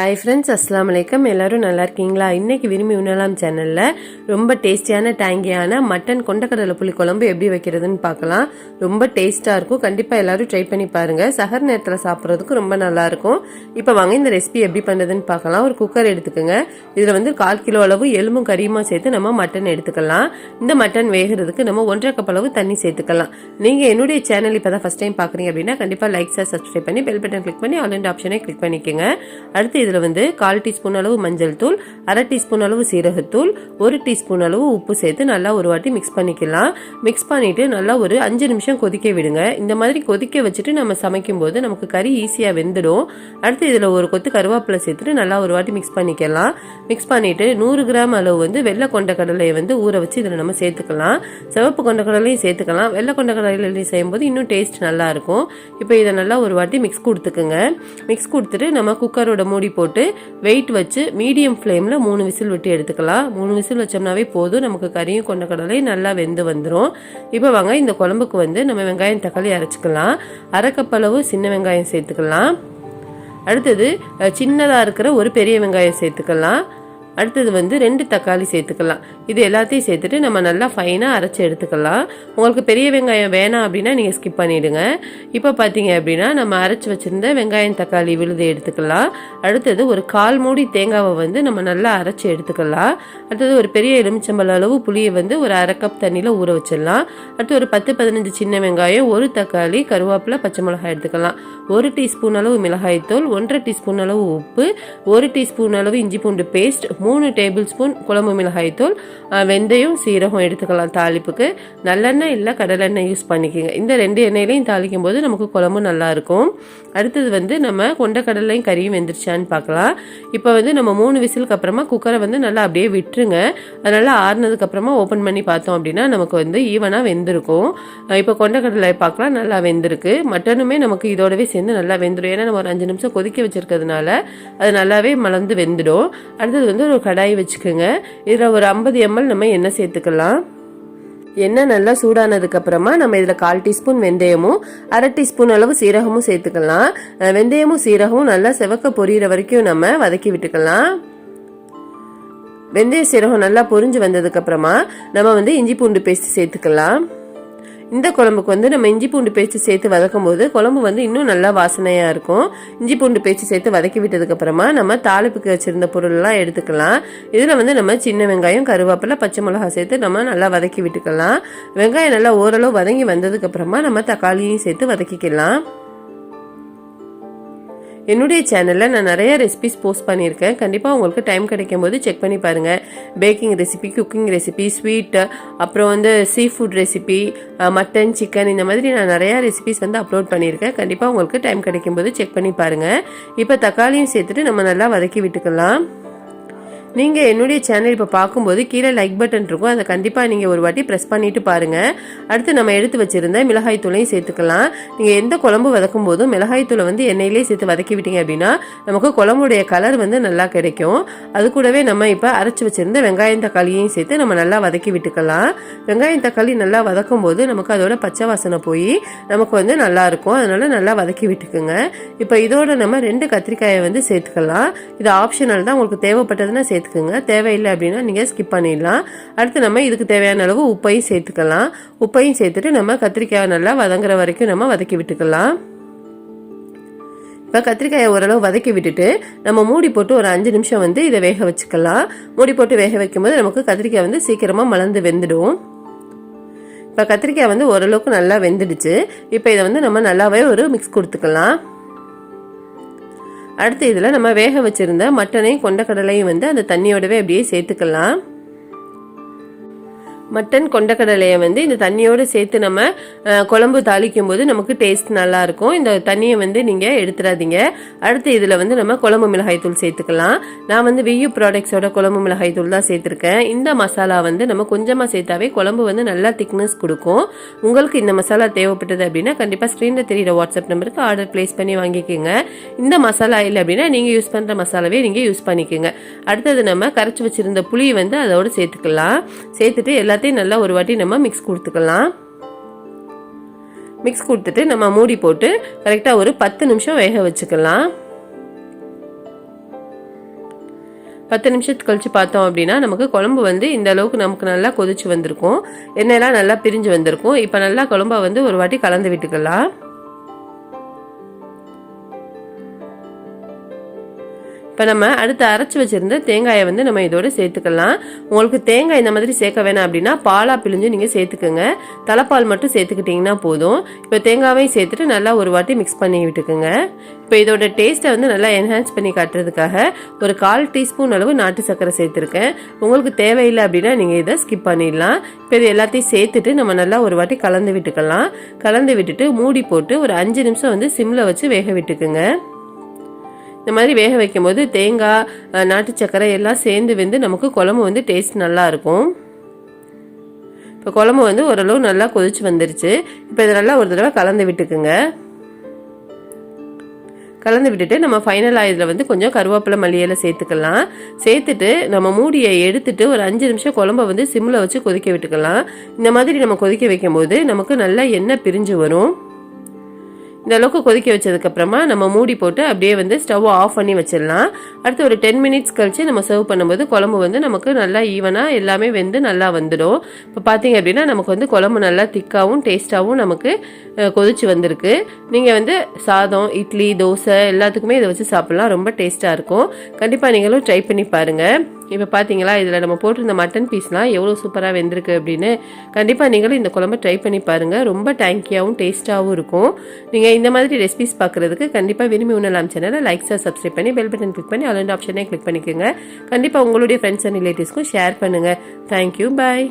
Hi friends அஸ்லாம் வலைக்கம் எல்லாரும் நல்லா இருக்கீங்களா? இன்றைக்கி விரும்பி உண்ணலாம் சேனலில் ரொம்ப டேஸ்டியான டேங்கியான மட்டன் கொண்டக்கடலை புளி குழம்பு எப்படி வைக்கிறதுன்னு பார்க்கலாம். ரொம்ப டேஸ்ட்டாக இருக்கும். கண்டிப்பாக எல்லோரும் ட்ரை பண்ணி பாருங்கள் சகர் நேரத்தில் சாப்பிட்றதுக்கு ரொம்ப நல்லாயிருக்கும் இப்போ வாங்க இந்த ரெசிபி எப்படி பண்ணுறதுன்னு பார்க்கலாம். ஒரு குக்கர் எடுத்துக்கோங்க. இதில் வந்து கால் கிலோ அளவு எலும்பும் கறியுமா சேர்த்து நம்ம மட்டன் எடுத்துக்கலாம். இந்த மட்டன் வேகிறதுக்கு நம்ம ஒன்றரை கப் அளவு தண்ணி சேர்த்துக்கலாம். நீங்கள் என்னுடைய சேனல் இப்போ தான் ஃபஸ்ட் டைம் பார்க்குறீங்க அப்படின்னா கண்டிப்பாக லைக் சார் சப்ஸ்கிரைப் பண்ணி பெல் பட்டன் கிளிக் பண்ணி ஆல் ஆப்ஷனை கிளிக் பண்ணிக்கோங்க. அடுத்து இதில் வந்து கால் டீஸ்பூன் அளவு மஞ்சள் தூள் அரை டீஸ்பூன் அளவு சீரகத்தூள் ஒரு டீஸ்பூன் அளவு உப்பு சேர்த்து நல்லா ஒரு வாட்டி மிக்ஸ் பண்ணிக்கலாம். மிக்ஸ் பண்ணிவிட்டு நல்லா ஒரு அஞ்சு நிமிஷம் கொதிக்க விடுங்க. இந்த மாதிரி கொதிக்க வச்சுட்டு நம்ம சமைக்கும் போது நமக்கு கறி ஈஸியாக வெந்துடும். அடுத்து இதில் ஒரு கொத்து கருவேப்பிலை சேர்த்துட்டு நல்லா ஒரு வாட்டி மிக்ஸ் பண்ணிக்கலாம். மிக்ஸ் பண்ணிவிட்டு நூறு கிராம் அளவு வந்து வெள்ளை கொண்ட கடலையை வந்து ஊற வச்சு இதில் நம்ம சேர்த்துக்கலாம். சிவப்பு கொண்ட கடலையும் சேர்த்துக்கலாம். வெள்ளை கொண்ட கடலையும் செய்யும்போது இன்னும் டேஸ்ட் நல்லாயிருக்கும் இப்போ இதை நல்லா ஒரு வாட்டி மிக்ஸ் கொடுத்துக்குங்க. மிக்ஸ் கொடுத்துட்டு நம்ம குக்கரோட மூடி போட்டு வெயிட் வச்சு மீடியம் ஃப்ளேமில் மூணு விசில் விட்டு எடுத்துக்கலாம். மூணு விசில் வச்சோம்னாவே போதும். நமக்கு கறியும் கொண்ட கடலை நல்லா வெந்து வந்துடும் இப்போ வாங்க இந்த குழம்புக்கு வந்து நம்ம வெங்காயம் தக்காளி அரைச்சிக்கலாம். அரைக்கப்பளவு சின்ன வெங்காயம் சேர்த்துக்கலாம். அடுத்தது சின்னதாக இருக்கிற ஒரு பெரிய வெங்காயம் சேர்த்துக்கலாம். அடுத்தது வந்து ரெண்டு தக்காளி சேர்த்துக்கலாம். இது எல்லாத்தையும் சேர்த்துட்டு நம்ம நல்லா ஃபைனாக அரைச்சி எடுத்துக்கலாம். உங்களுக்கு பெரிய வெங்காயம் வேணாம் அப்படின்னா நீங்கள் ஸ்கிப் பண்ணிவிடுங்க இப்போ பார்த்தீங்க அப்படின்னா நம்ம அரைச்சி வச்சுருந்த வெங்காயம் தக்காளி விழுது எடுத்துக்கலாம். அடுத்தது ஒரு கால் மூடி தேங்காவை வந்து நம்ம நல்லா அரைச்சி எடுத்துக்கலாம். அடுத்தது ஒரு பெரிய எலுமிச்சம்பழ அளவு புளியை வந்து ஒரு அரை கப் தண்ணியில் ஊற வச்சிடலாம். அடுத்து ஒரு பத்து பதினஞ்சு சின்ன வெங்காயம் ஒரு தக்காளி கருவேப்பிலை பச்சை மிளகாய் எடுத்துக்கலாம். ஒரு டீஸ்பூன் அளவு மிளகாய்த்தூள் ஒன்றரை டீஸ்பூன் அளவு உப்பு ஒரு டீஸ்பூன் அளவு இஞ்சி பூண்டு பேஸ்ட் மூணு டேபிள் ஸ்பூன் குழம்பு மிளகாய்த்தூள் வெந்தயம் சீரகம் எடுத்துக்கலாம் தாளிப்புக்கு. நல்லெண்ணெய் இல்லை கடலெண்ணெய் யூஸ் பண்ணிக்கோங்க. இந்த ரெண்டு எண்ணெயிலையும் தாளிக்கும் போது நமக்கு குழம்பு நல்லாயிருக்கும் அடுத்தது வந்து நம்ம கொண்ட கடலையும் கறியும் வெந்துருச்சான்னு பார்க்கலாம் இப்போ வந்து நம்ம மூணு விசிலுக்கு அப்புறமா குக்கரை வந்து நல்லா அப்படியே விட்டுருங்க. அதனால் ஆறுனதுக்கப்புறமா ஓப்பன் பண்ணி பார்த்தோம் அப்படின்னா நமக்கு வந்து ஈவனாக வெந்திருக்கும். இப்போ கொண்ட கடலை பார்க்கலாம் நல்லா வெந்திருக்கு. மட்டனுமே நமக்கு இதோடவே சேர்ந்து நல்லா வெந்துடும் ஏன்னா நம்ம ஒரு அஞ்சு நிமிஷம் கொதிக்க வச்சுருக்கிறதுனால அது நல்லாவே மலர்ந்து வெந்துடும். அடுத்தது வந்து ஒரு கடாய் வச்சுக்கோங்க. இதில் ஒரு ஐம்பது எம்எல் நம்ம எண்ணெய் சேர்த்துக்கலாம். எண்ணெய் நல்லா சூடானதுக்கு அப்புறமா நம்ம இதில் கால் டீஸ்பூன் வெந்தயமும் அரை டீஸ்பூன் அளவு சீரகமும் சேர்த்துக்கலாம். வெந்தயமும் சீரகமும் நல்லா செவக்க பொரியிற வரைக்கும் நம்ம வதக்கி விட்டுக்கலாம். வெந்தய சீரகம் நல்லா பொரிஞ்சு வந்ததுக்கு அப்புறமா நம்ம வந்து இஞ்சி பூண்டு பேஸ்ட் சேர்த்துக்கலாம். இந்த குழம்புக்கு வந்து நம்ம இஞ்சி பூண்டு பேஸ்ட் சேர்த்து வதக்கும் போது குழம்பு வந்து இன்னும் நல்லா வாசனையாக இருக்கும். இஞ்சி பூண்டு பேஸ்ட் சேர்த்து வதக்கி விட்டதுக்கப்புறமா நம்ம தாளிப்புக்கு வச்சுருந்த பொருள்லாம் எடுத்துக்கலாம். இதில் வந்து நம்ம சின்ன வெங்காயம் கருவேப்பிலை பச்சை மிளகா சேர்த்து நம்ம நல்லா வதக்கி விட்டுக்கலாம். வெங்காயம் நல்லா ஓரளவு வதங்கி வந்ததுக்கப்புறமா நம்ம தக்காளியும் சேர்த்து வதக்கிக்கலாம். என்னுடைய சேனலில் நான் நிறைய ரெசிபிஸ் போஸ்ட் பண்ணியிருக்கேன். கண்டிப்பாக உங்களுக்கு டைம் கிடைக்கும் போது செக் பண்ணி பாருங்கள் baking recipe cooking recipe sweet அப்புறம் வந்து sea food recipe mutton chicken இந்த மாதிரி நான் நிறையா ரெசிபிஸ் வந்து அப்லோட் பண்ணியிருக்கேன். கண்டிப்பாக உங்களுக்கு டைம் கிடைக்கும் போது செக் பண்ணி பாருங்கள் இப்போ தக்காளியும் சேர்த்துட்டு நம்ம நல்லா வதக்கி விட்டுக்கலாம். நீங்கள் என்னுடைய சேனல் இப்போ பார்க்கும்போது கீழே லைக் பட்டன் இருக்கும். அதை கண்டிப்பாக நீங்கள் ஒரு வாட்டி ப்ரெஸ் பண்ணிவிட்டு பாருங்கள் அடுத்து நம்ம எடுத்து வச்சுருந்த மிளகாய் தூளையும் சேர்த்துக்கலாம். நீங்கள் எந்த குழம்பு வதக்கும் போதும் மிளகாய் தூளை வந்து எண்ணெயிலே சேர்த்து வதக்கி விட்டீங்க அப்படின்னா நமக்கு குழம்புடைய கலர் வந்து நல்லா கிடைக்கும். அது கூடவே நம்ம இப்போ அரைச்சி வச்சுருந்த வெங்காயம் தக்காளியையும் சேர்த்து நம்ம நல்லா வதக்கி விட்டுக்கலாம். வெங்காயம் தக்காளி நல்லா வதக்கும் போது நமக்கு அதோட பச்சை வாசனை போய் நமக்கு வந்து நல்லா இருக்கும். அதனால நல்லா வதக்கி விட்டுக்குங்க. இப்போ இதோட நம்ம ரெண்டு கத்திரிக்காயை வந்து சேர்த்துக்கலாம். இது ஆப்ஷனல் தான். உங்களுக்கு தேவைப்பட்டதுன்னா சேர்த்து சேர்த்துக்கோங்க. தேவையில்லை அப்படின்னா நீங்கள் ஸ்கிப் பண்ணிடலாம். அடுத்து நம்ம இதுக்கு தேவையான அளவு உப்பையும் சேர்த்துக்கலாம். உப்பையும் சேர்த்துட்டு நம்ம கத்திரிக்காய் நல்லா வதங்குற வரைக்கும் நம்ம வதக்கி விட்டுக்கலாம். இப்போ கத்திரிக்காயை ஓரளவு வதக்கி விட்டுட்டு நம்ம மூடி போட்டு ஒரு அஞ்சு நிமிஷம் வந்து இதை வேக வச்சுக்கலாம். மூடி போட்டு வேக வைக்கும்போது நமக்கு கத்திரிக்காய் வந்து சீக்கிரமாக மலர்ந்து வெந்துடும். இப்போ கத்திரிக்காய் வந்து ஓரளவுக்கு நல்லா வெந்துடுச்சு. இப்போ இதை வந்து நம்ம நல்லாவே ஒரு மிக்ஸ் கொடுத்துக்கலாம். அடுத்து இதில் நம்ம வேக வச்சுருந்த மட்டனையும் கொண்டக்கடலையும் வந்து அந்த தண்ணியோடவே அப்படியே சேர்த்துக்கலாம். மட்டன் கொண்டக்கடலையை வந்து இந்த தண்ணியோடு சேர்த்து நம்ம குழம்பு தாளிக்கும் போது நமக்கு டேஸ்ட் நல்லாயிருக்கும். இந்த தண்ணியை வந்து நீங்கள் எடுத்துடாதீங்க. அடுத்து இதில் வந்து நம்ம குழம்பு மிளகாய் தூள் சேர்த்துக்கலாம். நான் வந்து வியூ ப்ராடக்ட்ஸோட குழம்பு மிளகாய் தூள் தான் சேர்த்துருக்கேன். இந்த மசாலா வந்து நம்ம கொஞ்சமாக சேர்த்தாவே குழம்பு வந்து நல்லா திக்னஸ் கொடுக்கும். உங்களுக்கு இந்த மசாலா தேவைப்பட்டது அப்படின்னா கண்டிப்பாக ஸ்க்ரீனில் தெரியிற வாட்ஸ்அப் நம்பருக்கு ஆர்டர் ப்ளேஸ் பண்ணி வாங்கிக்கோங்க. இந்த மசாலா இல்லை அப்படின்னா நீங்கள் யூஸ் பண்ணுற மசாலாவே நீங்கள் யூஸ் பண்ணிக்கோங்க. அடுத்தது நம்ம கரைச்சி வச்சுருந்த புளி வந்து அதோடு சேர்த்துக்கலாம். சேர்த்துட்டு எல்லா எல்லாத்தையும் நல்லா ஒரு வாட்டி நம்ம மிக்ஸ் கொடுத்துக்கலாம். மிக்ஸ் கொடுத்துட்டு நம்ம மூடி போட்டு கரெக்டாக ஒரு பத்து நிமிஷம் வேக வச்சுக்கலாம். பத்து நிமிஷத்துக்கு கழித்து பார்த்தோம் அப்படின்னா நமக்கு குழம்பு வந்து இந்த அளவுக்கு நமக்கு நல்லா கொதிச்சு வந்திருக்கும். எண்ணெயெல்லாம் நல்லா பிரிஞ்சு வந்திருக்கும். இப்போ நல்லா குழம்ப வந்து ஒரு வாட்டி கலந்து விட்டுக்கலாம். இப்போ நம்ம அடுத்து அரைச்சி வச்சுருந்த தேங்காயை வந்து நம்ம இதோட சேர்த்துக்கலாம். உங்களுக்கு தேங்காய் இந்த மாதிரி சேர்க்க வேணாம் அப்படின்னா பாலாக பிழிஞ்சு நீங்கள் சேர்த்துக்கோங்க. தலைப்பால் மட்டும் சேர்த்துக்கிட்டிங்கன்னா போதும். இப்போ தேங்காவையும் சேர்த்துட்டு நல்லா ஒரு வாட்டி மிக்ஸ் பண்ணி விட்டுக்குங்க. இப்போ இதோட டேஸ்ட்டை வந்து நல்லா என்ஹான்ஸ் பண்ணி காட்டுறதுக்காக ஒரு கால் டீஸ்பூன் அளவு நாட்டு சர்க்கரை சேர்த்துருக்கேன். உங்களுக்கு தேவையில்லை அப்படின்னா நீங்கள் இதை ஸ்கிப் பண்ணிடலாம். இப்போ இது எல்லாத்தையும் சேர்த்துட்டு நம்ம நல்லா ஒரு வாட்டி கலந்து விட்டுக்கலாம். கலந்து விட்டுட்டு மூடி போட்டு ஒரு அஞ்சு நிமிஷம் வந்து சிம்மில் வச்சு வேக விட்டுக்குங்க. இந்த மாதிரி வேக வைக்கும்போது தேங்காய் நாட்டு சர்க்கரை எல்லாம் சேர்ந்து வந்து நமக்கு குழம்பு வந்து டேஸ்ட் நல்லா இருக்கும். இப்போ குழம்பு வந்து ஓரளவு நல்லா கொதிச்சு வந்துருச்சு. இப்போ இதை நல்லா ஒரு தடவை கலந்து விட்டுக்குங்க. கலந்து விட்டுட்டு நம்ம ஃபைனலாக இதில் வந்து கொஞ்சம் கருவேப்பிலை மல்லியெல்லாம் சேர்த்துக்கலாம். சேர்த்துட்டு நம்ம மூடியை எடுத்துட்டு ஒரு அஞ்சு நிமிஷம் குழம்ப வந்து சிம்மில் வச்சு கொதிக்க விட்டுக்கலாம். இந்த மாதிரி நம்ம கொதிக்க வைக்கும்போது நமக்கு நல்லா எண்ணெய் பிரிஞ்சு வரும். இந்த அளவுக்கு கொதிக்க வச்சதுக்கப்புறமா நம்ம மூடி போட்டு அப்படியே வந்து ஸ்டவ் ஆஃப் பண்ணி வச்சிடலாம். அடுத்து ஒரு டென் மினிட்ஸ் கழித்து நம்ம சர்வ் பண்ணும்போது குழம்பு வந்து நமக்கு நல்லா ஈவனாக எல்லாமே வெந்து நல்லா வந்துடும். இப்போ பார்த்தீங்க அப்படின்னா நமக்கு வந்து குழம்பு நல்லா திக்காகவும் டேஸ்ட்டாகவும் நமக்கு கொதிச்சு வந்திருக்கு. நீங்கள் வந்து சாதம் இட்லி தோசை எல்லாத்துக்குமே இதை வச்சு சாப்பிட்லாம். ரொம்ப டேஸ்ட்டாக இருக்கும். கண்டிப்பாக நீங்களும் ட்ரை பண்ணி பாருங்கள் இப்போ பார்த்தீங்களா இதில் நம்ம போட்டிருந்த மட்டன் பீஸ்லாம் எவ்வளோ சூப்பராக வெந்திருக்கு அப்படின்னு கண்டிப்பாக நீங்களும் இந்த குழம்பு ட்ரை பண்ணி பாருங்கள் ரொம்ப டேங்கியாகவும் டேஸ்ட்டாகவும் இருக்கும். நீங்கள் இந்த மாதிரி ரெசிபிஸ் பார்க்குறதுக்கு கண்டிப்பாக விரும்பி உணலாம் சேனலை லைக்ஸாக சப்ஸ்கிரைப் பண்ணி பெல் பட்டன் கிளிக் பண்ணி அலண்ட் ஆப்ஷனே கிளிக் பண்ணிக்கோங்க. கண்டிப்பாக உங்களுடைய ஃப்ரெண்ட்ஸ் அண்ட் ரிலேட்டிவ்ஸ்க்கும் ஷேர் பண்ணுங்கள் தேங்க்யூ பாய்